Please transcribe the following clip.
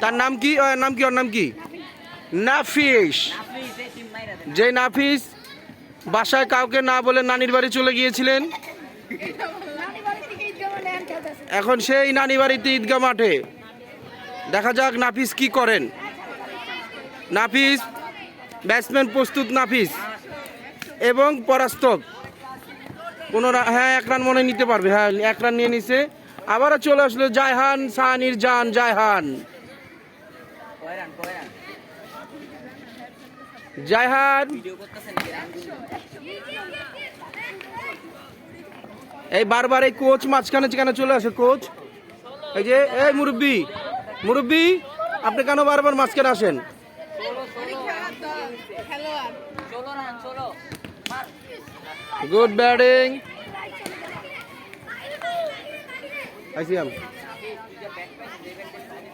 তার নাম কি? নাম কি ওর নাম কি? নাফিস। যে নাফিস বাসায় কাউকে না বলে নানির বাড়ি চলে গিয়েছিলেন, এখন সেই নানি বাড়িতে ঈদগা মাঠে। দেখা যাক নাফিস কি করেন। নাফিস ব্যাটসম্যান প্রস্তুত নাফিস এবং পরাস্তক কোনো রা- হ্যাঁ এক রান মনে নিতে পারবে। হ্যাঁ এক রান নিয়ে নিছে। আবারও চলে আসলো জায়হান সাহানির জান, জায়হান। জায়হান। এই বারবার এই কোচ মাঝখানে কেন চলে আসে কোচ। এই যে এই মুরব্বি মুরব্বি আপনি কেন বারবার মাঝখানে আসেন? Good batting.